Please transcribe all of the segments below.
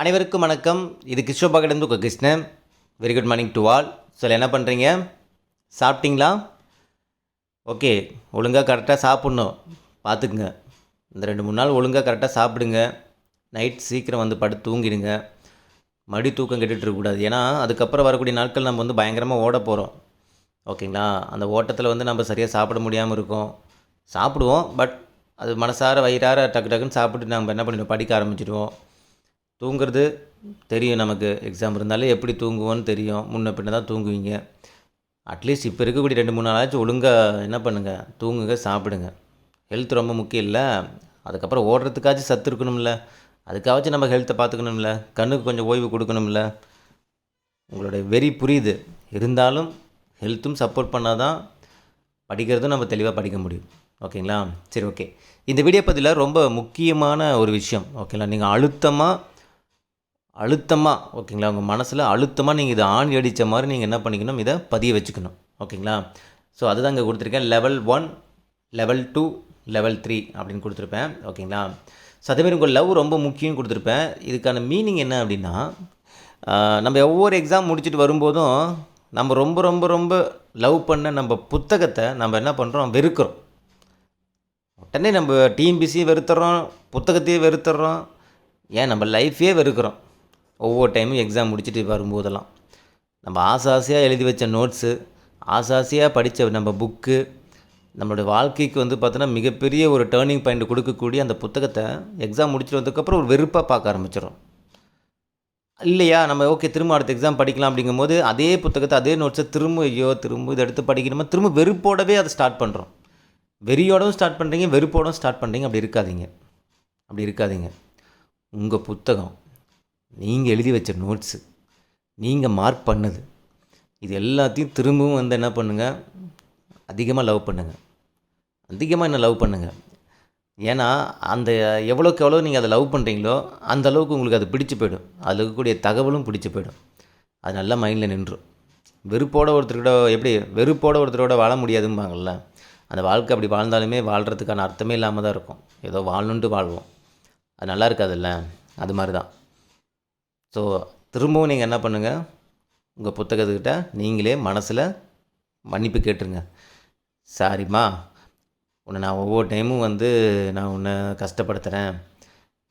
அனைவருக்கும் வணக்கம். இது கிருஷ்ணபாக்கிலேருந்து உங்கள் Krishnan. Very good morning to all சொல்ல என்ன பண்ணுறீங்க சாப்பிட்டீங்களா? ஓகே ஒழுங்காக கரெக்டாக சாப்பிட்ணும். பார்த்துக்குங்க. இந்த ரெண்டு மூணு நாள் ஒழுங்காக கரெக்டாக சாப்பிடுங்க. நைட் சீக்கிரம் வந்து படுத்து தூங்கிடுங்க. மறுபடி தூக்கம் கெட்டுட்ருக்கக்கூடாது ஏன்னா அதுக்கப்புறம் வரக்கூடிய நாட்கள் நம்ம வந்து பயங்கரமாக ஓட போகிறோம் ஓகேங்களா அந்த ஓட்டத்தில் வந்து நம்ம சரியாக சாப்பிட முடியாமல் இருக்கோம். சாப்பிடுவோம். பட் அது மனசார வயிறார டக்கு டக்குன்னு சாப்பிட்டு நம்ம என்ன பண்ணிடுவோம்? படிக்க ஆரம்பிச்சிடுவோம். தூங்குறது தெரியும் நமக்கு. எக்ஸாம் இருந்தாலே எப்படி தூங்குவோன்னு தெரியும். முன்ன பின்ன தான் தூங்குவீங்க. அட்லீஸ்ட் இப்போ இருக்கக்கூடிய ரெண்டு மூணு நாளாச்சும் ஒழுங்காக என்ன பண்ணுங்கள் தூங்குங்க சாப்பிடுங்க. ஹெல்த் ரொம்ப முக்கியம் இல்லை. அதுக்கப்புறம் ஓடுறதுக்காச்சும் சத்து இருக்கணும்ல. அதுக்காச்சும் நம்ம ஹெல்த்தை பார்த்துக்கணும்ல. கண்ணுக்கு கொஞ்சம் ஓய்வு கொடுக்கணும்ல. உங்களுடைய வெறி புரியுது. இருந்தாலும் ஹெல்த்தும் சப்போர்ட் பண்ணால் தான் படிக்கிறதும் நம்ம தெளிவாக படிக்க முடியும். ஓகேங்களா சரி ஓகே இந்த வீடியோ பதிவில் ரொம்ப முக்கியமான ஒரு விஷயம். ஓகேங்களா நீங்கள் அழுத்தமாக அழுத்தமாக ஓகேங்களா? உங்கள் மனசில் அழுத்தமாக நீங்கள் இதை ஆணி அடித்த மாதிரி நீங்கள் என்ன பண்ணிக்கணும்? இதை பதிய வச்சுக்கணும். ஓகேங்களா? ஸோ அதுதான் இங்கே கொடுத்துருக்கேன். Level one level two level three அப்படின்னு கொடுத்துருப்பேன். ஓகேங்களா? ஸோ அதேமாதிரி உங்கள் லவ் ரொம்ப முக்கியம் கொடுத்துருப்பேன். இதுக்கான மீனிங் என்ன அப்படின்னா நம்ம ஒவ்வொரு எக்ஸாம் முடிச்சுட்டு வரும்போதும் நம்ம ரொம்ப ரொம்ப ரொம்ப லவ் பண்ண நம்ம புத்தகத்தை நம்ம என்ன பண்ணுறோம் வெறுக்கிறோம். உடனே நம்ம டிஎம்பிசியும் வெறுத்துறோம் புத்தகத்தையே வெறுத்துறோம். ஏன்? நம்ம லைஃப்பையே வெறுக்கிறோம். ஒவ்வொரு டைமும் எக்ஸாம் முடிச்சுட்டு வரும்போதெல்லாம். நம்ம ஆசை ஆசையாக எழுதி வச்ச நோட்ஸு ஆசை ஆசையாக படித்த நம்ம புக்கு நம்மளோட வாழ்க்கைக்கு வந்து பார்த்தோன்னா மிகப்பெரிய ஒரு டேர்னிங் பாயிண்ட் கொடுக்கக்கூடிய அந்த புத்தகத்தை எக்ஸாம் முடிச்சுட்டு வந்ததுக்கப்புறம் ஒரு வெறுப்பாக பார்க்க ஆரம்பிச்சிடும் இல்லையா? நம்ம ஓகே திரும்ப அடுத்த எக்ஸாம் படிக்கலாம் அப்படிங்கும்போது அதே புத்தகத்தை அதே நோட்ஸை திரும்ப ஐயோ திரும்ப இதை எடுத்து படிக்கணுமா? திரும்ப வெறுப்போடவே அதை ஸ்டார்ட் பண்ணுறோம் வெறியோடவும் ஸ்டார்ட் பண்ணுறீங்க வெறுப்போடவும் ஸ்டார்ட் பண்ணுறீங்க அப்படி இருக்காதீங்க. அப்படி இருக்காதீங்க. உங்கள் புத்தகம் நீங்கள் எழுதி வச்ச நோட்ஸு நீங்கள் மார்க் பண்ணது இது எல்லாத்தையும் திரும்பவும் வந்து என்ன பண்ணுங்கள் அதிகமாக லவ் பண்ணுங்கள் அதிகமாக என்ன லவ் பண்ணுங்கள் ஏன்னா அந்த எவ்வளோக்கு எவ்வளோ நீங்கள் அதை லவ் பண்ணுறீங்களோ அந்த அளவுக்கு உங்களுக்கு அது பிடிச்சு போயிடும். அதில் இருக்கக்கூடிய தகவலும் பிடிச்சு போயிடும். அது நல்லா மைண்டில் நின்றும் வெறுப்போட ஒருத்தரோட எப்படி வெறுப்போட ஒருத்தரோட வாழ முடியாதும்பாங்கள்ல அந்த வாழ்க்கை அப்படி வாழ்ந்தாலுமே வாழ்கிறதுக்கான அர்த்தமே இல்லாமல் தான் இருக்கும். ஏதோ வாழணுன்ட்டு வாழ்வோம். அது நல்லா இருக்காதுல்ல? அது மாதிரி தான் ஸோ திரும்பவும் நீங்கள் என்ன பண்ணுங்கள் உங்கள் புத்தகத்துக்கிட்ட நீங்களே மனசில் மன்னிப்பு கேட்டுருங்க. சாரிம்மா உன்னை நான் ஒவ்வொரு டைமும் வந்து நான் உன்னை கஷ்டப்படுத்துகிறேன்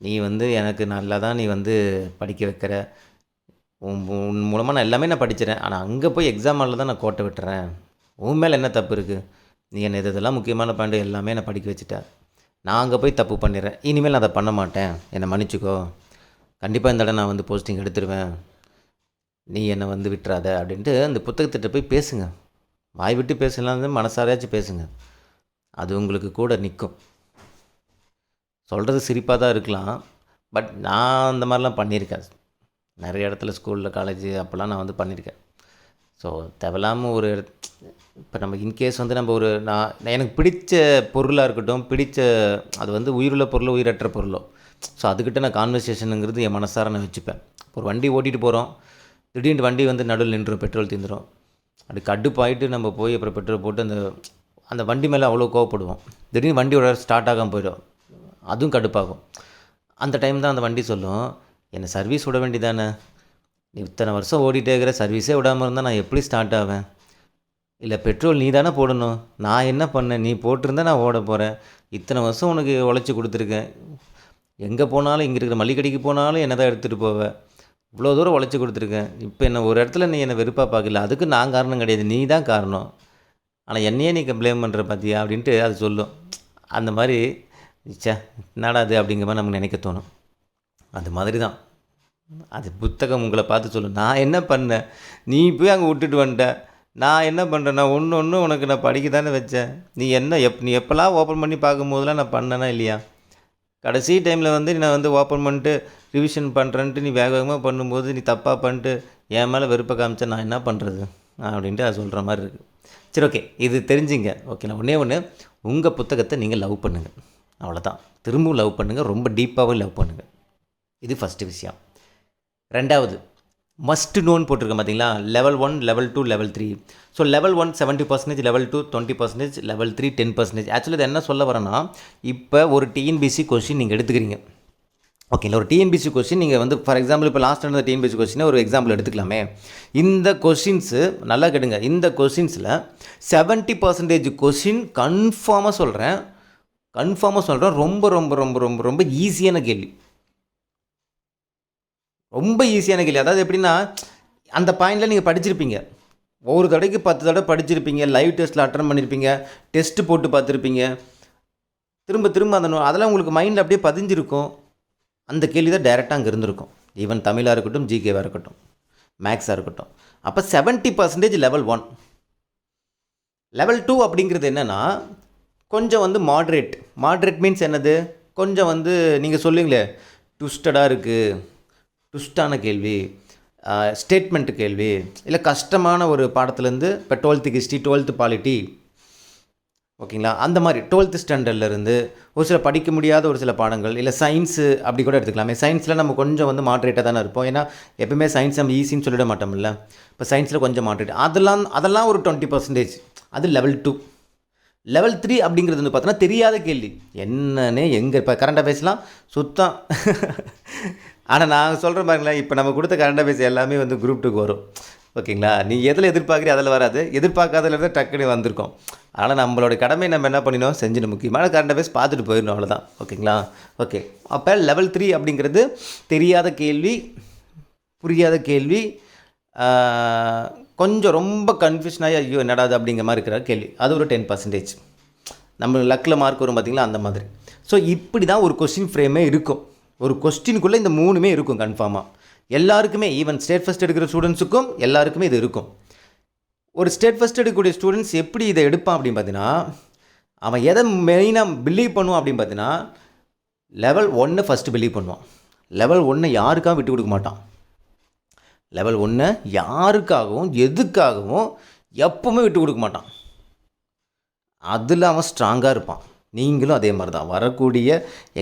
நீ வந்து எனக்கு நல்லா தான் நீ வந்து படிக்க வைக்கிற? உன் உன் மூலமாக நான் எல்லாமே நான் படிச்சிடறேன் ஆனால் அங்கே போய் எக்ஸாம் ஹாலில் தான் நான் கோட்டை விட்டுறேன். உன் மேலே என்ன தப்பு இருக்குது நீ என்ன இதெல்லாம் முக்கியமான பாயிண்ட் எல்லாமே நான் படிக்க வச்சுட்ட நான் அங்கே போய் தப்பு பண்ணிடுறேன் இனிமேல் நான் அதை பண்ண மாட்டேன். என்னை மன்னிச்சுக்கோ. கண்டிப்பாக இந்த இடம் நான் வந்து போஸ்டிங் எடுத்துருவேன். நீ என்னை வந்து விட்டுறாத அப்படின்ட்டு அந்த புத்தகத்திட்ட போய் பேசுங்க. வாய் விட்டு பேசலாம் மனசாரையாச்சும் பேசுங்க. அது உங்களுக்கு கூட நிற்கும் சொல்கிறது சிரிப்பாக தான் இருக்கலாம். பட் நான் அந்த மாதிரிலாம் பண்ணியிருக்கேன். நிறைய இடத்துல ஸ்கூலில் காலேஜ் அப்போல்லாம் நான் வந்து பண்ணியிருக்கேன். ஸோ தேவையில்லாமல் ஒரு இப்போ நம்ம இன்கேஸ் வந்து நம்ம ஒரு நான் எனக்கு பிடிச்ச பொருளாக இருக்கட்டும் பிடிச்ச அது வந்து உயிருள்ள பொருளோ உயிரற்ற பொருளோ. ஸோ அதுக்கிட்ட நான் கான்வர்சேஷனுங்கிறது என் மனசார நான் வச்சுப்பேன். ஒரு வண்டி ஓட்டிகிட்டு போகிறோம் திடீர்னு வண்டி வந்து நடுவில் நின்றுடும் பெட்ரோல் தீந்துடும் அப்படி கடுப்பாயிட்டு நம்ம போய் அப்புறம் பெட்ரோல் போட்டு அந்த அந்த வண்டி மேலே அவ்வளோ கோவப்படுவோம். திடீர்னு வண்டியோட ஸ்டார்ட் ஆகாமல் போயிடும். அதுவும் கடுப்பாகும். அந்த டைம் தான் அந்த வண்டி சொல்லும் என்னை சர்வீஸ் விட வேண்டியதானே இத்தனை வருஷம் ஓடிட்டே இருக்கிற சர்வீஸே விடாமல் இருந்தால் நான் எப்படி ஸ்டார்ட் ஆவேன்? இல்லை பெட்ரோல் நீ தானே போடணும். நான் என்ன பண்ணேன்? நீ போட்டிருந்தா நான் ஓட போகிறேன் இத்தனை வருஷம் உனக்கு உழைச்சி கொடுத்துருக்கேன். எங்கே போனாலும் இங்கே இருக்கிற மளிகை கடைக்கு போனாலும் என்ன தான் எடுத்துகிட்டு போவேன் இவ்வளோ தூரம் உழைச்சி கொடுத்துருக்கேன். இப்போ என்ன ஒரு இடத்துல நீ என்னை வெறுப்பாக பார்க்கல அதுக்கு நான் காரணம் கிடையாது. நீ தான் காரணம். ஆனால் என்னையே நீ ப்ளேம் பண்ணுற பார்த்தியா அப்படின்ட்டு அது சொல்லும். அந்த மாதிரி சே என்னடா அது அப்படிங்கிற மாதிரி நமக்கு நினைக்க தோணும். அது மாதிரி தான் அது புத்தகம் உங்களை பார்த்து சொல்லும். நான் என்ன பண்ணேன்? நீ போய் அங்கே விட்டுட்டு வந்துட்ட. நான் என்ன பண்ணுறேன் நான் ஒன்று ஒன்று உனக்கு நான் படிக்க தானே வச்சேன். நீ என்ன எப் நீ எப்போல்லாம் ஓப்பன் பண்ணி பார்க்கும்போதெல்லாம் நான் பண்ணேனா இல்லையா? கடைசி டைமில் வந்து நான் வந்து ஓப்பன் பண்ணிட்டு ரிவிஷன் பண்ணுறேன்ட்டு நீ வேக வேகமாக பண்ணும்போது நீ தப்பாக பண்ணிட்டு என் மேலே வெறுப்பை காமிச்சா நான் என்ன பண்ணுறது அப்படின்ட்டு அது சொல்கிற மாதிரி இருக்குது சரி ஓகே இது தெரிஞ்சுங்க. ஓகேண்ணா ஒன்றே ஒன்று உங்கள் புத்தகத்தை நீங்கள் லவ் பண்ணுங்கள் அவ்வளோதான் திரும்பவும் லவ் பண்ணுங்கள் ரொம்ப டீப்பாகவும் லவ் பண்ணுங்கள் இது ஃபஸ்ட்டு விஷயம். ரெண்டாவது மஸ்ட் நோன் போட்டிருக்கேன் பார்த்தீங்களா level one level two level three so level one seventy percentage level two twenty percentage level three ten percentage actually இது என்ன சொல்ல வரேன்னா இப்போ ஒரு டிஎன்பிசி கொஸ்டின் நீங்கள் எடுத்துக்கிறீங்க. ஓகேங்களா ஒரு டிஎன்பிசி கொஸ்டின் நீங்கள் வந்து ஃபார் எக்ஸாம்பிள் இப்போ லாஸ்ட் நடந்த டிஎன்பிசி கொஸ்டினை ஒரு எக்ஸாம்பிள் எடுத்துக்கலாமே. இந்த கொஷின்ஸு நல்லா கேட்டுங்க. இந்த கொஷின்ஸில் செவன்ட்டி பர்சன்டேஜ் கொஷின் கன்ஃபார்மாக சொல்கிறேன் கன்ஃபார்மாக சொல்கிறேன் ரொம்ப ரொம்ப ரொம்ப ரொம்ப ரொம்ப ஈஸியான கேள்வி. ரொம்ப ஈஸியான கேள்வி. அதாவது எப்படின்னா அந்த பாயிண்டில் நீங்கள் படிச்சிருப்பீங்க. ஒவ்வொரு தடவைக்கு பத்து தடவை படிச்சிருப்பீங்க லைவ் டெஸ்ட்டில் அட்டன் பண்ணியிருப்பீங்க டெஸ்ட்டு போட்டு பார்த்துருப்பீங்க. திரும்ப திரும்ப அந்த அதெல்லாம் உங்களுக்கு மைண்டில் அப்படியே பதிஞ்சிருக்கும். அந்த கேள்வி தான் டேரெக்டாக அங்கே இருந்திருக்கும். ஈவன் தமிழாக இருக்கட்டும் ஜிகேவாக இருக்கட்டும் மேக்ஸாக இருக்கட்டும். அப்போ seventy percentage level one level two அப்படிங்கிறது என்னென்னா கொஞ்சம் வந்து மாட்ரேட் மாட்ரேட் மீன்ஸ் என்னது? கொஞ்சம் வந்து நீங்கள் சொல்லுங்களே ட்விஸ்டடாக இருக்குது ட்விஸ்டான கேள்வி ஸ்டேட்மெண்ட் கேள்வி இல்லை கஷ்டமான ஒரு பாடத்துலேருந்து இப்போ டுவெல்த்து ஹிஸ்ட்ரி டுவெல்த்து பாலிட்டி ஓகேங்களா? அந்த மாதிரி டுவெல்த்து ஸ்டாண்டர்ட்லேருந்து ஒரு சில படிக்க முடியாத ஒரு சில பாடங்கள் இல்லை சயின்ஸு அப்படி கூட எடுத்துக்கலாமே. சயின்ஸில் நம்ம கொஞ்சம் வந்து மாட்ரேட்டாக தானே இருப்போம். ஏன்னா எப்பவுமே சயின்ஸ் நம்ம ஈஸின்னு சொல்லிட மாட்டோம்ல. இப்போ சயின்ஸில் கொஞ்சம் மாட்ரேட் அதெல்லாம் அதெல்லாம் ஒரு டுவெண்ட்டி பர்சன்டேஜ் அது லெவல் டூ லெவல் த்ரீ அப்படிங்கிறது வந்து பார்த்தோன்னா தெரியாத கேள்வி. என்னன்னே எங்கே இப்போ கரண்ட் அஃபேர்ஸ்லாம் சுத்தம். ஆனால் நான் சொல்கிறேன் பாருங்களேன் இப்போ நம்ம கொடுத்த கரண்ட் அஃபேர்ஸ் எல்லாமே வந்து குரூப் டூக்கு வரும். ஓகேங்களா? நீ எதில் எதிர்பார்க்குறீ அதில் வராது. எதிர்பார்க்காததுல இருந்து டக்குனு வந்திருக்கோம். ஆனால் நம்மளோட கடமை நம்ம என்ன பண்ணினோம்? செஞ்சிடணும் முக்கியமான கரண்ட் அஃபேர்ஸ் பார்த்துட்டு போயிடணும் அவ்வளோதான் ஓகேங்களா? ஓகே. அப்போ லெவல் த்ரீ அப்படிங்கிறது தெரியாத கேள்வி புரியாத கேள்வி கொஞ்சம் ரொம்ப கன்ஃபியூஷன் ஆகி ஐயோ என்னடா அது அப்படிங்கிற மாதிரி இருக்கிற கேள்வி. அது ஒரு டென் பர்சன்டேஜ் நம்ம லக்கில் மார்க் வரும் பார்த்தீங்களா அந்த மாதிரி. ஸோ இப்படி தான் ஒரு கொஸ்டின் ஃப்ரேமே இருக்கும். ஒரு கொஸ்டினுக்குள்ளே இந்த மூணுமே இருக்கும் கன்ஃபார்மாக எல்லாருக்குமே ஈவன் ஸ்டேட் ஃபஸ்ட் எடுக்கிற ஸ்டூடெண்ட்ஸுக்கும் எல்லாருக்குமே இது இருக்கும். ஒரு ஸ்டேட் ஃபஸ்ட் எடுக்கக்கூடிய ஸ்டூடெண்ட்ஸ் எப்படி இதை எடுப்பான் அப்படின்னு பார்த்தீங்கன்னா அவன் எதை மெயினாக பிலீவ் பண்ணுவான் அப்படின்னு பார்த்தீங்கன்னா லெவல் ஒன்று ஃபஸ்ட்டு பிலீவ் பண்ணுவான். லெவல் ஒன்றை யாருக்காகவும் விட்டு கொடுக்க மாட்டான். லெவல் ஒன்றை யாருக்காகவும் எதுக்காகவும் எப்பவுமே விட்டு கொடுக்க மாட்டான். அதில் அவன் ஸ்ட்ராங்காக இருப்பான். நீங்களும் அதே மாதிரி தான். வரக்கூடிய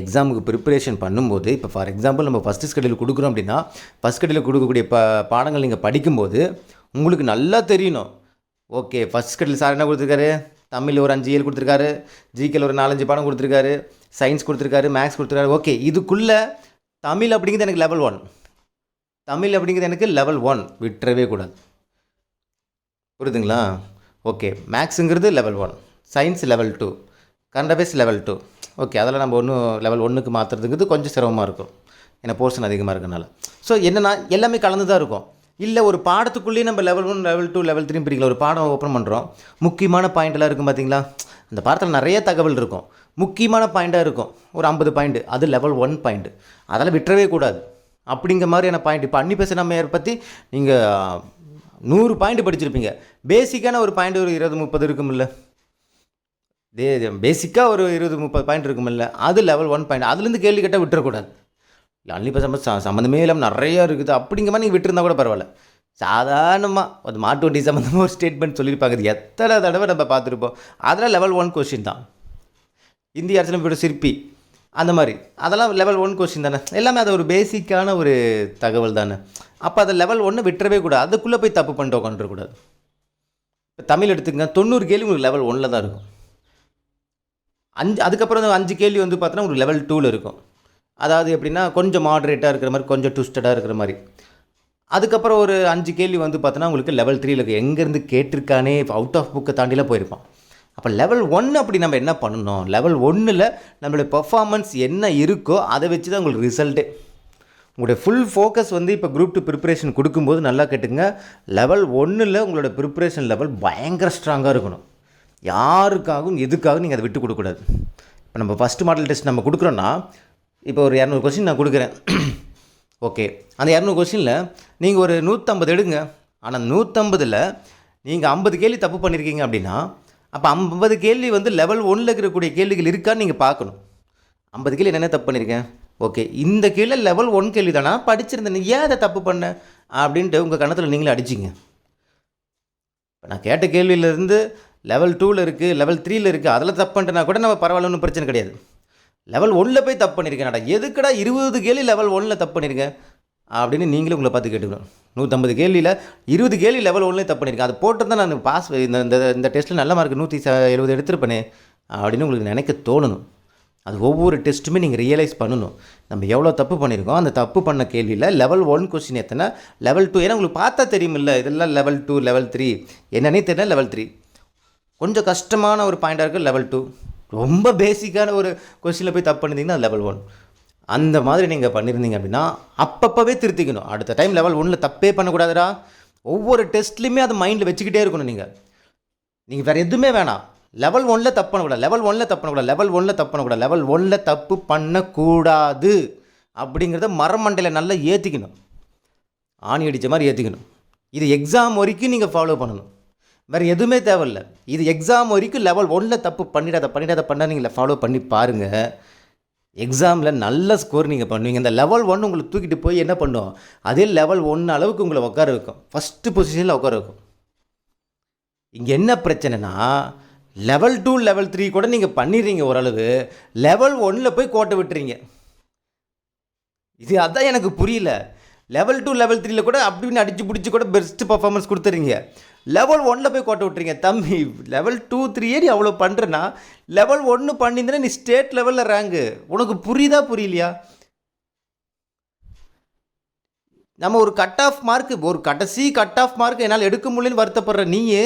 எக்ஸாமுக்கு ப்ரிப்பரேஷன் பண்ணும்போது இப்போ ஃபார் எக்ஸாம்பிள் நம்ம ஃபஸ்ட்டு ஸ்கெடியூல் கொடுக்குறோம் அப்படின்னா ஃபஸ்ட் ஸ்கெடியூல் கொடுக்கக்கூடிய ப பாடங்கள் நீங்கள் படிக்கும்போது உங்களுக்கு நல்லா தெரியணும். ஓகே ஃபஸ்ட் ஸ்கெடியூல் சார் என்ன கொடுத்துருக்காரு? தமிழ் ஒரு அஞ்சு ஏழு கொடுத்துருக்காரு. ஜிகேல ஒரு நாலஞ்சு பாடம் கொடுத்துருக்காரு. சயின்ஸ் கொடுத்துருக்காரு மேக்ஸ் கொடுத்துருக்காரு. ஓகே இதுக்குள்ளே தமிழ் அப்படிங்கிறது எனக்கு லெவல் ஒன் தமிழ் அப்படிங்கிறது எனக்கு லெவல் ஒன் விட்டுறவே கூடாது. புரியுதுங்களா? Okay மேக்ஸுங்கிறது level one science level two current affairs level two okay அதில் நம்ம ஒன்றும் லெவல் ஒன்றுக்கு மாற்றுறதுங்கிறது கொஞ்சம் சிரமமாக இருக்கும். ஏன்னா போர்ஷன் அதிகமாக இருக்கனால. ஸோ என்னென்னா எல்லாமே கலந்து தான் இருக்கும். இல்லை ஒரு பாடத்துக்குள்ளேயே நம்ம level one level two level three பிரிக்கலாம் ஒரு பாடம் ஓப்பன் பண்ணுறோம் முக்கியமான பாயிண்ட்லாம் இருக்கும் பார்த்தீங்களா அந்த பாடத்தில் நிறைய தகவல் இருக்கும். முக்கியமான பாயிண்ட்டாக இருக்கும். ஒரு ஐம்பது பாயிண்ட் அது லெவல் ஒன் பாயிண்ட் அதெல்லாம் விட்டுறவே கூடாது. அப்படிங்கிற மாதிரியான பாயிண்ட் இப்போ அன்னி பேசுகிறமையர் பற்றி நீங்கள் நூறு பாயிண்ட் படிச்சிருப்பீங்க. பேசிக்கான ஒரு பாயிண்ட் ஒரு இருபது முப்பது இருக்கும்ல. தே பேசிக்காக ஒரு இருபது முப்பது பாயிண்ட் இருக்குமில்ல. அது லெவல் ஒன் பாயிண்ட் அதுலேருந்து கேள்வி கேட்டால் விட்டுறக்கூடாது. இல்லை இப்போ பேசாமல் சம்மந்தமே இல்லாமல் நிறையா இருக்குது. அப்படிங்கிற மாதிரி நீங்கள் விட்டுருந்தா கூட பரவாயில்ல. சாதாரணமாக அது மாட்டு வண்டி சம்மந்தமாக ஒரு ஸ்டேட்மெண்ட் சொல்லியிருப்பாங்க. அது எத்தனை தடவை நம்ம பார்த்துருப்போம். அதெல்லாம் லெவல் ஒன் கொஷின் தான். இந்திய அரசியலமைப்போட சிற்பி அந்த மாதிரி. அதெல்லாம் லெவல் ஒன் கொஸ்டின் தானே. எல்லாமே அது ஒரு பேசிக்கான ஒரு தகவல் தானே. அப்போ அதை லெவல் ஒன்று விட்டுறவே கூடாது. அதுக்குள்ளே போய் தப்பு பண்ணிட்டு உட்காந்துருக்கூடாது இப்போ தமிழ் எடுத்துக்கங்க. தொண்ணூறு கேள்வி உங்களுக்கு லெவல் ஒன்னில் தான் இருக்கும். அஞ்சு அதுக்கப்புறம் அந்த அஞ்சு கேள்வி வந்து பார்த்தோன்னா உங்களுக்கு லெவல் டூவில் இருக்கும். அதாவது எப்படின்னா கொஞ்சம் மாடரேட்டாக இருக்கிற மாதிரி கொஞ்சம் ட்விஸ்டடாக இருக்கிற மாதிரி. அதுக்கப்புறம் ஒரு அஞ்சு கேள்வி வந்து பார்த்தோன்னா உங்களுக்கு லெவல் த்ரீயில் இருக்குது எங்கேருந்து கேட்டிருக்கானே அவுட் ஆஃப் புக்கை தாண்டிலாம் போயிருப்பான். அப்போ லெவல் ஒன்று அப்படி நம்ம என்ன பண்ணணும்? லெவல் ஒன்றில் நம்மளுடைய பர்ஃபாமன்ஸ் என்ன இருக்கோ அதை வச்சு தான் உங்களுக்கு ரிசல்ட்டே உங்களுடைய ஃபுல் ஃபோக்கஸ் வந்து இப்போ குரூப் டூ ப்ரிப்பரேஷன் கொடுக்கும்போது நல்லா கேட்டுங்க லெவல் ஒன்றில் உங்களோட ப்ரிப்பரேஷன் லெவல் பயங்கர ஸ்ட்ராங்காக இருக்கணும். யாருக்காகவும் எதுக்காகவும் நீங்கள் அதை விட்டு கொடுக்கக்கூடாது. இப்போ நம்ம ஃபஸ்ட் மாடல் டெஸ்ட் நம்ம கொடுக்குறோன்னா இப்போ ஒரு இரநூறு கொஸ்டின் நான் கொடுக்குறேன். ஓகே அந்த இரநூறு கொஸ்டினில் நீங்கள் ஒரு நூற்றம்பது எடுங்க. ஆனால் நூற்றம்பதில் நீங்கள் ஐம்பது கேள்வி தப்பு பண்ணியிருக்கீங்க அப்படின்னா அப்போ ஐம்பது கேள்வி வந்து லெவல் ஒன்றில் இருக்கக்கூடிய கேள்விகள் இருக்கான்னு நீங்கள் பார்க்கணும். ஐம்பது கேள்வி என்ன தப்பு பண்ணியிருக்கேன் ஓகே இந்த கேள்வி லெவல் ஒன் கேள்வி தானா? படிச்சிருந்தேன். நீ ஏன் அதை தப்பு பண்ண? அப்படின்ட்டு உங்கள் கணத்தில் நீங்களே அடிச்சிங்க. இப்போ நான் கேட்ட கேள்வியிலேருந்து லெவல் டூவில் இருக்குது லெவல் த்ரீயில் இருக்குது அதில் தப்பு பண்ணிட்டேன்னா கூட நம்ம பரவாயில்ல ஒன்றும் பிரச்சனை கிடையாது. லெவல் ஒன்றில் போய் தப்பு பண்ணியிருக்கேன்டா எதுக்குடா இருபது கேள்வி லெவல் ஒன்றில் தப்பு பண்ணியிருக்கேன் அப்படின்னு நீங்களும் உங்களை பார்த்து கேட்டுக்கணும். நூற்றம்பது கேள்வியில் இருபது கேள்வி லெவல் ஒன்லேயே தப்பு பண்ணியிருக்கேன் அது போட்டு தான் நான் பாஸ் இந்த இந்த இந்த டெஸ்ட்டில் நல்ல மார்க் நூற்றி ச எழுபது எடுத்திருப்பேனே அப்படின்னு உங்களுக்கு நினைக்க தோணணும். அது ஒவ்வொரு டெஸ்ட்டுமே நீங்கள் ரியலைஸ் பண்ணணும். நம்ம எவ்வளோ தப்பு பண்ணியிருக்கோம் அந்த தப்பு பண்ண கேள்வியில் லெவல் ஒன் கொஸ்டின் எத்தனை? லெவல் டூ ஏன்னா உங்களுக்கு பார்த்தா தெரியுமில்ல இதெல்லாம் லெவல் டூ லெவல் த்ரீ என்னன்னே தெரியல லெவல் த்ரீ கொஞ்சம் கஷ்டமான ஒரு பாயிண்டாக இருக்குது லெவல் டூ ரொம்ப பேசிக்கான ஒரு கொஸ்டினில் போய் தப்பு பண்ணியிருந்தீங்கன்னா லெவல் ஒன் அந்த மாதிரி நீங்கள் பண்ணியிருந்தீங்க அப்படின்னா அப்பப்போவே திருத்திக்கணும். அடுத்த டைம் லெவல் ஒன்றில் தப்பே பண்ணக்கூடாதுடா. ஒவ்வொரு டெஸ்ட்லையுமே அது மைண்டில் வச்சுக்கிட்டே இருக்கணும் நீங்கள் நீங்கள் வேறு எதுவுமே வேணாம். லெவல் ஒன்னில் தப்பு பண்ணக்கூடாது. லெவல் ஒன்னில் தப்பு பண்ணக்கூடாது. லெவல் ஒன்னில் தப்பு பண்ணக்கூடாது. லெவல் ஒன்னில் தப்பு பண்ணக்கூடாது அப்படிங்கிறத மரமண்டையில் நல்லா ஏற்றிக்கணும் ஆணி அடித்த மாதிரி ஏற்றிக்கணும் இது எக்ஸாம் வரைக்கும் நீங்கள் ஃபாலோ பண்ணணும். வேறு எதுவுமே தேவையில்ல. இது எக்ஸாம் வரைக்கும் லெவல் ஒன்றில் தப்பு பண்ணிடாத பண்ணிடாத பண்ணால் நீங்கள் ஃபாலோ பண்ணி பாருங்கள் எக்ஸாமில் நல்ல ஸ்கோர் நீங்கள் பண்ணுவீங்க. இந்த லெவல் ஒன் உங்களை தூக்கிட்டு போய் என்ன பண்ணும்? அதே லெவல் ஒன்று அளவுக்கு உங்களை உட்கார வைக்கும். ஃபஸ்ட்டு பொசிஷனில் உட்கார வைக்கும். இங்கே என்ன பிரச்சனைனா லெவல் டூ லெவல் த்ரீ கூட நீங்கள் பண்ணிடுறீங்க ஓரளவு. லெவல் ஒன்னில் போய் கோட்டை விட்டுறீங்க. இது அதான் எனக்கு புரியல. லெவல் டூ லெவல் த்ரீல கூட அப்படின்னு அடிச்சு பிடிச்சி கூட பெஸ்ட் பர்ஃபார்மன்ஸ் கொடுத்துறீங்க. லெவல் ஒன்னில் போய் கோட்டை விட்டுறீங்க. தம்பி லெவல் டூ த்ரீயே நீ அவ்வளோ பண்ணுறேன்னா லெவல் ஒன்று பண்ணியிருந்தேன்னா நீ ஸ்டேட் லெவலில் ரேங்கு உனக்கு புரியுதா புரியலையா? நம்ம ஒரு கட் ஆஃப் மார்க்கு ஒரு கடைசி கட் ஆஃப் மார்க் என்னால் எடுக்க முடியலன்னு வருத்தப்படுற நீயே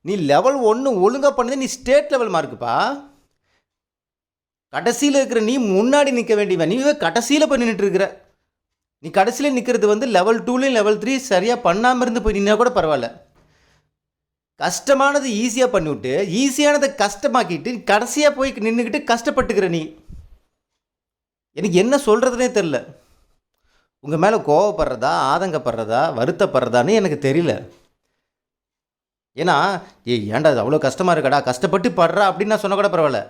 நீ லெவல் ஒன்று ஒழுங்காக பண்ணது நீ ஸ்டேட் லெவல் மார்க்குப்பா கடைசியில் இருக்கிற நீ முன்னாடி நிற்க வேண்டியவன். நீ கடைசியில் போய் நின்றுட்டு இருக்கிற. நீ கடைசியில் நிற்கிறது வந்து லெவல் டூலையும் லெவல் த்ரீ சரியாக பண்ணாமல் இருந்து போய் நின்னா கூட பரவாயில்ல. கஷ்டமானது ஈஸியாக பண்ணிவிட்டு ஈஸியானதை கஷ்டமாக்கிட்டு கடைசியாக போய் நின்றுக்கிட்டு கஷ்டப்பட்டுக்கிற நீ. எனக்கு என்ன சொல்கிறதுனே தெரில உங்கள் மேலே கோவப்படுறதா ஆதங்கப்படுறதா வருத்தப்படுறதான்னு எனக்கு தெரியல. ஏன்னா ஏ ஏன்டா அது அவ்வளோ கஷ்டமாக இருக்கடா கஷ்டப்பட்டு படுறா அப்படின்னு நான் சொன்ன கூட பரவாயில்ல.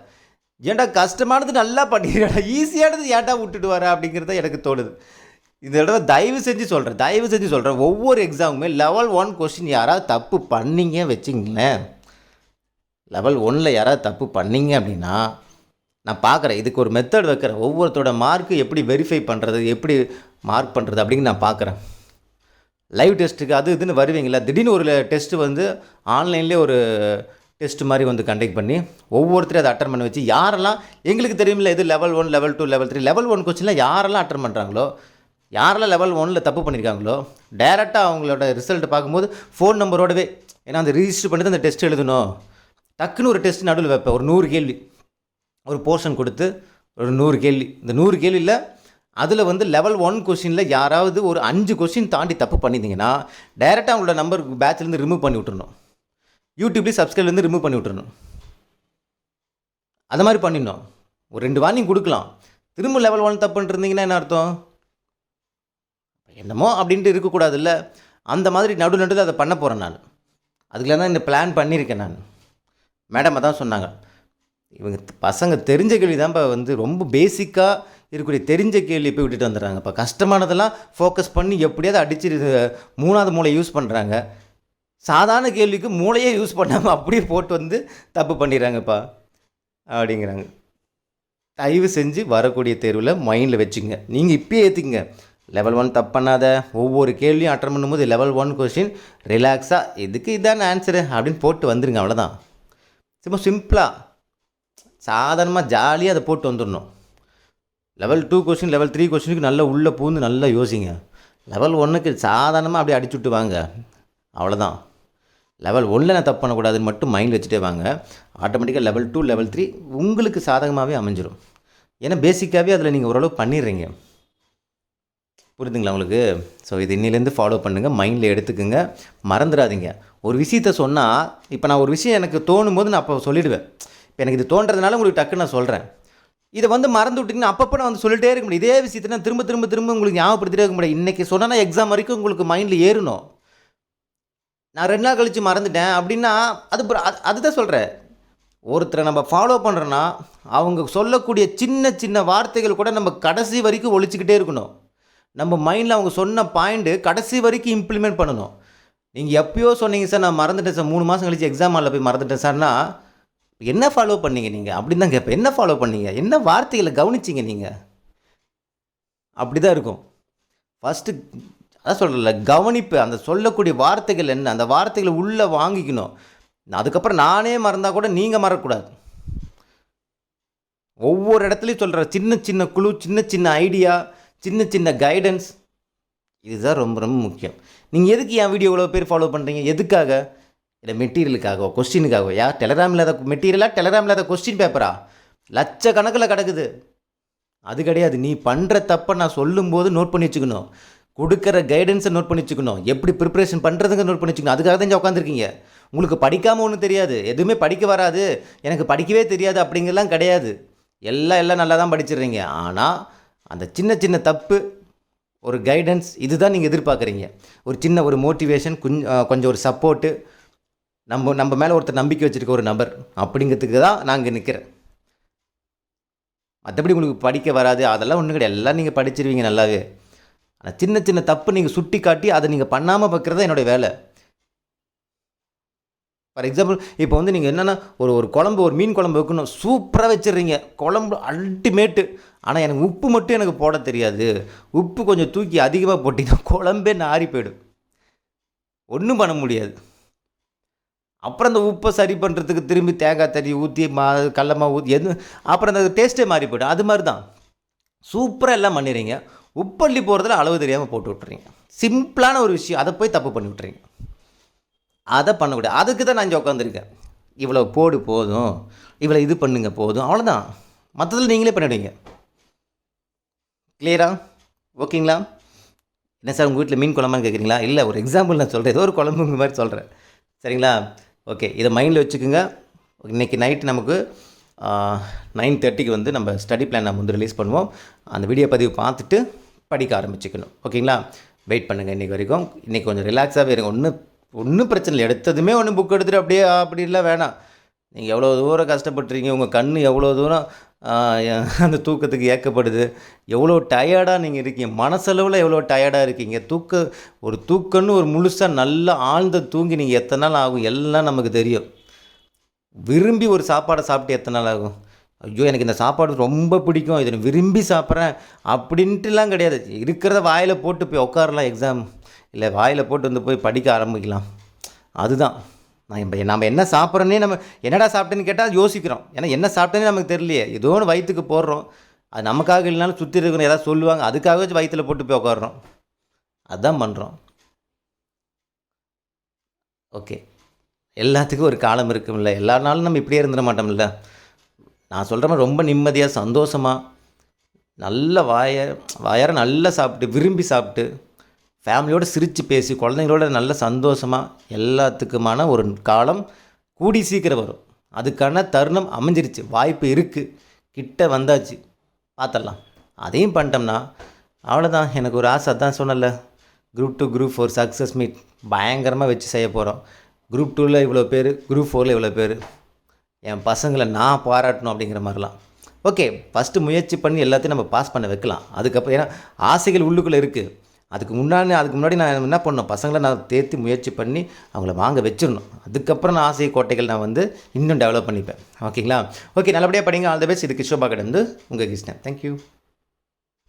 ஏன்டா கஷ்டமானது நல்லா பண்ணிடுறா ஈஸியானது ஏன்டா விட்டுட்டு வர அப்படிங்கிறத எனக்கு தோணுது. இந்த தடவை தயவு செஞ்சு சொல்கிறேன் தயவு செஞ்சு சொல்கிறேன் ஒவ்வொரு எக்ஸாமுமே லெவல் ஒன் கொஸ்டின் யாராவது தப்பு பண்ணிங்க வச்சிங்களேன். லெவல் ஒனில் யாராவது தப்பு பண்ணீங்க அப்படின்னா நான் பார்க்குறேன். இதுக்கு ஒரு மெத்தட் வைக்கிறேன். ஒவ்வொருத்தரோட மார்க்கு எப்படி வெரிஃபை பண்ணுறது எப்படி மார்க் பண்ணுறது அப்படின்னு நான் பார்க்குறேன். லைவ் டெஸ்ட்டுக்கு அது இதுன்னு வருவீங்களா திடீர்னு ஒரு டெஸ்ட்டு வந்து ஆன்லைன்லேயே ஒரு டெஸ்ட் மாதிரி வந்து கண்டக்ட் பண்ணி ஒவ்வொருத்தரையும் அதை அட்டன் பண்ண வச்சு யாரெல்லாம் எங்களுக்கு தெரியுமில்ல இது level one level two level three level one கொஸ்டினில் யாரெல்லாம் அட்டன் பண்ணுறாங்களோ யாரெல்லாம் லெவல் ஒனில் தப்பு பண்ணியிருக்காங்களோ டேரெக்டாக அவங்களோட ரிசல்ட்டை பார்க்கும்போது ஃபோன் நம்பரோடவே ஏன்னா அந்த ரிஜிஸ்டர் பண்ணி தான் அந்த டெஸ்ட் எழுதணும். டக்குன்னு ஒரு டெஸ்ட் நடுவில் வைப்பேன். ஒரு நூறு கேள்வி. ஒரு போர்ஷன் கொடுத்து ஒரு நூறு கேள்வி. இந்த நூறு கேள்வியில் அதில் வந்து லெவல் ஒன் கொஷினில் யாராவது ஒரு அஞ்சு கொஷின் தாண்டி தப்பு பண்ணியிருந்தீங்கன்னா டைரெக்டாக அவங்களோட நம்பர் பேட்ச்லேருந்து ரிமூவ் பண்ணி விட்டுருணும் யூடியூப்லேயும் சப்ஸ்கிரைப்லேருந்து ரிமூவ் பண்ணி விட்டுருணும் அது மாதிரி பண்ணிடணும். ஒரு ரெண்டு வார்னிங் கொடுக்கலாம். திரும்ப லெவல் ஒன் தப்புன்ட்டு இருந்தீங்கன்னா என்ன அர்த்தம்? என்னமோ அப்படின்ட்டு இருக்கக்கூடாதுல்ல. அந்த மாதிரி நடு நடுவில் அதை பண்ண போகிறேன் நான். அதுக்குள்ள தான் இந்த பிளான் பண்ணியிருக்கேன் நான். மேடம் அதான் சொன்னாங்க. இவங்க பசங்க தெரிஞ்ச கேள்வி தான்ப்பா வந்து ரொம்ப பேசிக்காக இருக்கக்கூடிய தெரிஞ்ச கேள்வி போய் விட்டுட்டு வந்துடுறாங்க இப்போ கஷ்டமானதெல்லாம் ஃபோக்கஸ் பண்ணி எப்படியாவது அடிச்சு மூணாவது மூளை யூஸ் பண்ணுறாங்க சாதாரண கேள்விக்கு மூளையே யூஸ் பண்ணாமல் அப்படியே போட்டு வந்து தப்பு பண்ணிடுறாங்கப்பா. அப்படிங்கிறாங்க. தயவு செஞ்சு வரக்கூடிய தேர்வில் மைண்டில் வச்சுங்க. நீங்கள் இப்பயே ஏற்றுக்குங்க லெவல் ஒன் தப்பு பண்ணாத. ஒவ்வொரு கேள்வியும் அட்டன் பண்ணும்போது லெவல் ஒன் கொஸ்டின் ரிலாக்ஸாக இதுக்கு இதான ஆன்சரு அப்படின்னு போட்டு வந்துருங்க அவ்வளோதான் சும்மா சிம்பிளாக சாதாரணமாக ஜாலியாக அதை போட்டு வந்துடணும் level two question level three கொஸ்டினுக்கு நல்லா உள்ளே பூந்து நல்லா யோசிங்க. லெவல் ஒன்றுக்கு சாதாரணமாக அப்படியே அடிச்சு விட்டு வாங்க. அவ்வளோதான் லெவல் ஒன்றில் நான் தப்பு பண்ணக்கூடாதுன்னு மட்டும் மைண்ட் வச்சுட்டே வாங்க. ஆட்டோமேட்டிக்காக லெவல் டூ லெவல் த்ரீ உங்களுக்கு சாதகமாகவே அமைஞ்சிரும். ஏன்னா பேசிக்காகவே அதில் நீங்கள் ஓரளவு பண்ணிடுறீங்க. புரியுதுங்களா உங்களுக்கு? ஸோ இது இன்னிலேருந்து ஃபாலோ பண்ணுங்கள் மைண்டில் எடுத்துக்கோங்க மறந்துடாதீங்க. ஒரு விஷயத்த சொன்னால் இப்போ நான் ஒரு விஷயம் எனக்கு தோணும் போது நான் அப்போ சொல்லிவிடுவேன் இப்போ எனக்கு இது தோன்றதுனால உங்களுக்கு டக்குன்னு நான் சொல்கிறேன் இதை வந்து மறந்து விட்டிங்கன்னா அப்பப்போ நான் வந்து சொல்லிட்டே இருக்க முடியும். இதே விஷயத்தை நான் திரும்ப திரும்ப திரும்ப உங்களுக்கு ஞாபகப்படுத்திட்டே இருக்க முடியும். இன்றைக்கி சொன்னால் எக்ஸாம் வரைக்கும் உங்களுக்கு மைண்டில் ஏறணும். நான் ரெண்டு நாள் கழித்து மறந்துட்டேன் அப்படின்னா அது அது அதுதான் சொல்கிறேன் ஒருத்தரை நம்ம ஃபாலோ பண்ணுறோன்னா அவங்க சொல்லக்கூடிய சின்ன சின்ன வார்த்தைகள் கூட நம்ம கடைசி வரைக்கும் ஒழிச்சிக்கிட்டே இருக்கணும். நம்ம மைண்டில் அவங்க சொன்ன பாயிண்ட்டு கடைசி வரைக்கும் இம்ப்ளிமெண்ட் பண்ணணும். நீங்கள் எப்பயோ சொன்னீங்க சார் நான் மறந்துட்டேன் சார். மூணு மாதம் கழிச்சு எக்ஸாம் ஹாலில் போய் மறந்துட்டேன் சார்னா என்ன ஃபாலோ பண்ணீங்க நீங்கள் அப்படின்னு தான் கேட்பேன். என்ன ஃபாலோ பண்ணீங்க? என்ன வார்த்தைகளை கவனிச்சிங்க நீங்கள் அப்படி தான் இருக்கும். ஃபஸ்ட்டு அதான் சொல்கிறல கவனிப்பு அந்த சொல்லக்கூடிய வார்த்தைகள் என்ன அந்த வார்த்தைகளை உள்ளே வாங்கிக்கணும். அதுக்கப்புறம் நானே மறந்தால் கூட நீங்கள் மறக்கக்கூடாது. ஒவ்வொரு இடத்துலையும் சொல்கிற சின்ன சின்ன குழு சின்ன சின்ன ஐடியா சின்ன சின்ன கைடன்ஸ் இதுதான் ரொம்ப ரொம்ப முக்கியம். நீங்கள் எதுக்கு என் வீடியோ இவ்வளோ பேர் ஃபாலோ பண்ணுறீங்க எதுக்காக? இல்லை மெட்டீரியலுக்காகவோ கொஸ்டினுக்காகவோ யா டெலகிராம் இல்லாத மெட்டீரியலாக டெலகிராம் இல்லாத கொஸ்டின் பேப்பரா லட்சக்கணக்கில் கிடக்குது. அது கிடையாது. நீ பண்ணுற தப்பை நான் சொல்லும்போது நோட் பண்ணி வச்சுக்கணும். கொடுக்குற கைடன்ஸை நோட் பண்ணி வச்சுக்கணும். எப்படி ப்ரிப்பரேஷன் பண்ணுறதுங்க நோட் பண்ணி வச்சுக்கணும். அதுக்காக தான் உட்காந்துருக்கீங்க உங்களுக்கு படிக்காமல் ஒன்றும் தெரியாது. எதுவுமே படிக்க வராது. எனக்கு படிக்கவே தெரியாது அப்படிங்கிறலாம் கிடையாது. எல்லாம் எல்லாம் நல்லா தான் படிச்சிடுறீங்க. ஆனால் அந்த சின்ன சின்ன தப்பு ஒரு கைடன்ஸ் இதுதான் நீங்கள் எதிர்பார்க்குறீங்க. ஒரு சின்ன ஒரு மோட்டிவேஷன் கொஞ்சம் கொஞ்சம் ஒரு சப்போர்ட்டு நம்ம நம்ம மேலே ஒருத்தர் நம்பிக்கை வச்சுருக்க ஒரு நபர் அப்படிங்கிறதுக்கு தான் நான் இங்கே நிற்கிறேன் மற்றபடி உங்களுக்கு படிக்க வராது அதெல்லாம் ஒன்றும் கிடையாது. எல்லாம் நீங்கள் படிச்சிருவீங்க நல்லாவே. ஆனால் சின்ன சின்ன தப்பு நீங்கள் சுட்டி காட்டி அதை நீங்கள் பண்ணாமல் பார்க்குறது தான் என்னுடைய வேலை. ஃபார் எக்ஸாம்பிள் இப்போ வந்து நீங்கள் என்னென்னா ஒரு ஒரு குழம்பு ஒரு மீன் குழம்பு வைக்கணும் சூப்பராக வச்சிடுறீங்க. குழம்பு அல்டிமேட்டு ஆனால் எனக்கு உப்பு மட்டும் எனக்கு போட தெரியாது. உப்பு கொஞ்சம் தூக்கி அதிகமாக போட்டிங்கன்னா குழம்பே நாரி போயிடும். ஒன்றும் பண்ண முடியாது. அப்புறம் அந்த உப்பை சரி பண்ணுறதுக்கு திரும்பி தேங்காய் தண்ணி ஊற்றி மா கடலமா ஊற்றி எது அப்புறம் அந்த டேஸ்ட்டே மாறி போய்டும். அது மாதிரி தான் சூப்பராக எல்லாம் பண்ணிடுறீங்க. உப்பள்ளி போகிறதுல அளவு தெரியாமல் போட்டு விட்றீங்க சிம்பிளான ஒரு விஷயம். அதை போய் தப்பு பண்ணி விட்றீங்க அதை பண்ணக்கூடாது. அதுக்கு தான் நான் இங்கே உட்காந்துருக்கேன் இவ்வளோ போடு போதும். இவ்வளோ இது பண்ணுங்க போதும். அவ்வளோதான். மற்றதில் நீங்களே பண்ணிவிடுவீங்க கிளியரா ஓகேங்களா? என்ன சார் உங்கள் வீட்டில் மீன் குழம்பான்னு கேட்குறீங்களா? இல்லை ஒரு எக்ஸாம்பிள் நான் சொல்கிறேன் ஏதோ ஒரு குழம்புங்க மாதிரி சொல்கிறேன் சரிங்களா? ஓகே. இதை மைண்டில் வச்சுக்கோங்க. இன்றைக்கி நைட் நமக்கு நைன் தேர்ட்டிக்கு வந்து நம்ம ஸ்டடி பிளான் நம்ம வந்து ரிலீஸ் பண்ணுவோம். அந்த வீடியோ பதிவு பார்த்துட்டு படிக்க ஆரம்பிச்சுக்கணும். ஓகேங்களா? வெயிட் பண்ணுங்கள் இன்றைக்கி வரைக்கும். இன்றைக்கி கொஞ்சம் ரிலாக்ஸாகவே இருங்க. ஒன்றும் ஒன்றும் பிரச்சனை இல்லை. எடுத்ததுமே ஒன்று புக் எடுத்துகிட்டு அப்படியே அப்படிலாம் வேணாம். நீங்கள் எவ்வளோ தூரம் கஷ்டப்பட்டுறீங்க உங்கள் கண் எவ்வளோ தூரம் அந்த தூக்கத்துக்கு ஏக்கப்படுது? எவ்வளோ டயர்டாக நீங்கள் இருக்கீங்க? மனசளவில் எவ்வளோ டயர்டாக இருக்கீங்க? தூக்க ஒரு தூக்கம்னு ஒரு முழுசாக நல்லா ஆழ்ந்த தூங்கி நீங்கள் எத்தனை நாள் ஆகும்? எல்லாம் நமக்கு தெரியும். விரும்பி ஒரு சாப்பாடை சாப்பிட்டு எத்தனை நாள் ஆகும்? ஐயோ எனக்கு இந்த சாப்பாடு ரொம்ப பிடிக்கும். இதை நான் விரும்பி சாப்பிட்றேன். அப்படின்ட்டுலாம் கிடையாது. இருக்கிறத வாயில் போட்டு போய் உட்காரலாம் எக்ஸாம் இல்லை வாயில் போட்டு வந்து போய் படிக்க ஆரம்பிக்கலாம். அதுதான். நான் இப்போ நம்ம என்ன சாப்பிட்றோன்னே நம்ம என்னடா சாப்பிட்டேன்னு கேட்டால் யோசிக்கிறோம். ஏன்னா என்ன சாப்பிட்டேனே நமக்கு தெரியலையே. ஏதோ ஒன்று வயிற்றுக்கு போடுறோம். அது நமக்காக இல்லைனாலும் சுற்றி இருக்கிற ஏதாவது சொல்லுவாங்க. அதுக்காக வச்சு வயிற்றில் போட்டு போய் உட்காடுறோம் அதுதான் பண்ணுறோம் ஓகே. எல்லாத்துக்கும் ஒரு காலம் இருக்கும்ல. எல்லா நாளும் நம்ம இப்படியே இருந்துட மாட்டோம்ல. நான் சொல்கிற மாதிரி ரொம்ப நிம்மதியாக சந்தோஷமாக நல்ல வாய வாயார நல்லா சாப்பிட்டு விரும்பி சாப்பிட்டு ஃபேமிலியோடு சிரித்து பேசி குழந்தைங்களோட நல்ல சந்தோஷமாக எல்லாத்துக்குமான ஒரு காலம் கூடி சீக்கிரம் வரும். அதுக்கான தருணம் அமைஞ்சிருச்சு. வாய்ப்பு இருக்குது கிட்ட வந்தாச்சு. பார்த்துடலாம் அதையும் பண்ணிட்டோம்னா அவ்வளோதான் எனக்கு ஒரு ஆசை அதான் சொன்னல group two group four success meet பயங்கரமாக வச்சு செய்ய போகிறோம் குரூப் டூவில் இவ்வளோ பேர் குரூப் ஃபோரில் இவ்வளோ பேர். என் பசங்களை நான் பாராட்டணும் அப்படிங்கிற மாதிரிலாம். ஓகே ஃபஸ்ட்டு முயற்சி பண்ணி எல்லாத்தையும் நம்ம பாஸ் பண்ண வைக்கலாம். அதுக்கப்புறம் ஏன்னா ஆசைகள் உள்ளுக்குள்ளே இருக்குது அதுக்கு முன்னாடி அதுக்கு முன்னாடி நான் என்ன பண்ணணும் பசங்களை நான் தேர்த்தி முயற்சி பண்ணி அவங்கள வாங்க வச்சிடணும். அதுக்கப்புறம் நான் ஆசை கோட்டைகள் நான் வந்து இன்னும் டெவலப் பண்ணிப்பேன். ஓகேங்களா ஓகே நல்லபடியாக படிங்க. ஆல் த பெஸ்ட் இது கிஷோபா கடந்து உங்கள் கிருஷ்ணன். தேங்க்யூ